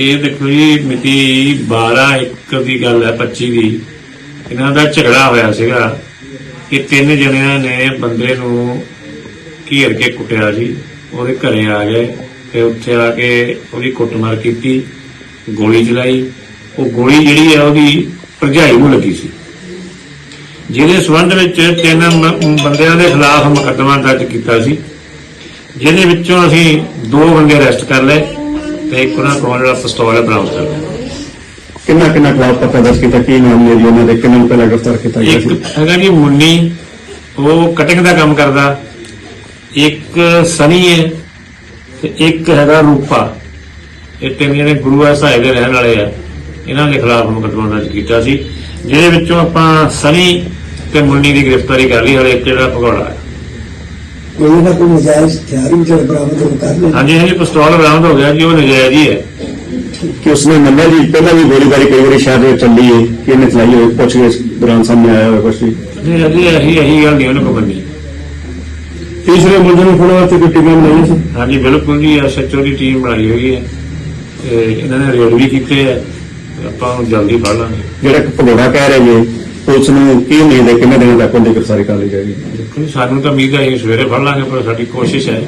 ਇਹ ਦੇਖੋ ਜੀ, ਮਿਤੀ 12 ਇੱਕ ਦੀ ਗੱਲ ਹੈ 25 ਦੀ। ਇਹਨਾਂ ਦਾ ਝਗੜਾ ਹੋਇਆ ਸੀਗਾ ਇਹ ਤਿੰਨ ਜਣਿਆਂ ਨੇ ਬੰਦੇ ਨੂੰ ਘੇਰ ਕੇ ਕੁੱਟਿਆ ਸੀ। ਉਹਦੇ ਘਰੇ ਆ ਗਏ ਤੇ ਉੱਥੇ ਆ ਕੇ ਉਹਦੀ ਕੁੱਟਮਾਰ ਕੀਤੀ, ਗੋਲੀ ਚਲਾਈ। ਉਹ ਗੋਲੀ ਜਿਹੜੀ ਹੈ, ਉਹਦੀ ਭਰਜਾਈ ਨੂੰ ਲੱਗੀ ਸੀ। ਜਿਹਦੇ ਸਬੰਧ ਵਿੱਚ ਤਿੰਨ ਬੰਦਿਆਂ ਦੇ ਖਿਲਾਫ ਮੁਕੱਦਮਾ ਦਰਜ ਕੀਤਾ ਸੀ। ਜਿਹਦੇ ਵਿੱਚੋਂ ਅਸੀਂ ਦੋ ਬੰਦੇ ਅਰੈਸਟ ਕਰ ਲਏ। ਤੇ ਇੱਕ ਉਹਨਾਂ ਕੋਲ ਜਿਹੜਾ ਪਿਸਤੌਲ ਹੈ ਬਰਾਮਦ ਕਰ ਲਿਆ। ਕਿੰਨਾ ਕਿੰਨਾ ਖਿਲਾਫ ਪਤਾ ਦੱਸ ਕੀਤਾ? ਕੀ ਨਾਮ ਹੈ ਜੀ ਉਹਨਾਂ ਦੇ? ਕਿੰਨੇ ਨੂੰ ਪਹਿਲਾਂ ਗ੍ਰਿਫਤਾਰ ਕੀਤਾ ਗਿਆ ਇੱਕ ਹੈਗਾ ਜੀ ਮੁੰਨੀ। ਉਹ ਕਟਿੰਗ ਦਾ ਕੰਮ ਕਰਦਾ। ਇੱਕ ਸਨੀ ਹੈ ਤੇ ਇੱਕ ਹੈਗਾ ਰੂਪਾ। ਇਹ ਤਿੰਨ ਜਿਹੜੇ ਗੁਰੂ ਆ ਸਾਹਿਬ ਦੇ ਰਹਿਣ ਵਾਲੇ ਆ। ਇਹਨਾਂ ਦੇ ਖਿਲਾਫ ਮੁਕੱਦਮਾ ਦਰਜ ਕੀਤਾ ਸੀ। ਜਿਹਦੇ ਵਿੱਚੋਂ ਆਪਾਂ ਸਨੀ ਤੇ ਮੁੰਨੀ ਦੀ ਗ੍ਰਿਫਤਾਰੀ ਕਰ ਲਈ ਹਲੇ ਇੱਕ ਜਿਹੜਾ ਭਗੌੜਾ ਹੈ। ਉਹਨਾਂ ਦਾ ਕੋਈ ਨਜਾਇਜ਼ ਹਥਿਆਰ ਵੀ ਜਿਹੜਾ ਬਰਾਮਦ ਹੋ ਕਰ ਲਿਆ ਹਾਂਜੀ ਹਾਂਜੀ ਪਿਸਤੌਲ ਬਰਾਮਦ ਹੋ ਗਿਆ ਜੀ ਉਹ ਨਜਾਇਜ਼ ਹੀ ਹੈ। ਕਿ ਉਸਨੇ ਮੰਨਿਆ ਜੀ ਪਹਿਲਾਂ ਵੀ ਗੋਲੀਬਾਰੀ ਕਈ ਵਾਰੀ ਸ਼ਹਿਰ ਦੇ ਚੱਲੀ ਹੈ ਕਿ ਇਹਨੇ ਚਲਾਈ ਹੋਈ ਪੁੱਛ ਕੇ ਦੌਰਾਨ ਸਾਹਮਣੇ ਆਇਆ ਹੋਇਆ ਕੁਛ ਵੀ। ਨਹੀਂ ਅਜੇ ਇਹੀ ਇਹੀ ਗੱਲ ਨਹੀਂ ਉਹਨੇ ਕੋ ਬੰਦੀ ਤੀਸਰੇ ਮੁੰਡੇ ਨੂੰ ਫੜਨ ਵਾਸਤੇ ਕੋਈ ਟੀਮ ਨਹੀਂ ਸੀ? ਹਾਂਜੀ ਬਿਲਕੁਲ ਜੀ ਐਸਐਚਓ ਦੀ ਟੀਮ ਬਣਾਈ ਹੋਈ ਹੈ ਤੇ ਇਹਨਾਂ ਨੇ ਰੇਡ ਵੀ ਕੀਤੇ ਆ ਆਪਾਂ ਨੂੰ ਜਲਦੀ ਫੜ ਲਾਂਗੇ। ਜਿਹੜਾ ਇੱਕ ਭਗੋੜਾ ਕਹਿ ਰਹੇ ਜੀ ਪੁਲਿਸ ਨੂੰ ਕੀ ਉਮੀਦ ਹੈ? ਕਿੰਨੇ ਦਿਨਾਂ ਤੱਕ ਉਹਦੀ ਗ੍ਰਿਫਤਾਰੀ ਕਰ ਲਈ ਜਾਏਗੀ? ਦੇਖੋ ਜੀ, ਸਾਨੂੰ ਤਾਂ ਉਮੀਦ ਹੈ ਅਸੀਂ ਸਵੇਰੇ ਫੜ ਲਾਂਗੇ ਪਰ ਸਾਡੀ ਕੋਸ਼ਿਸ਼ ਹੈ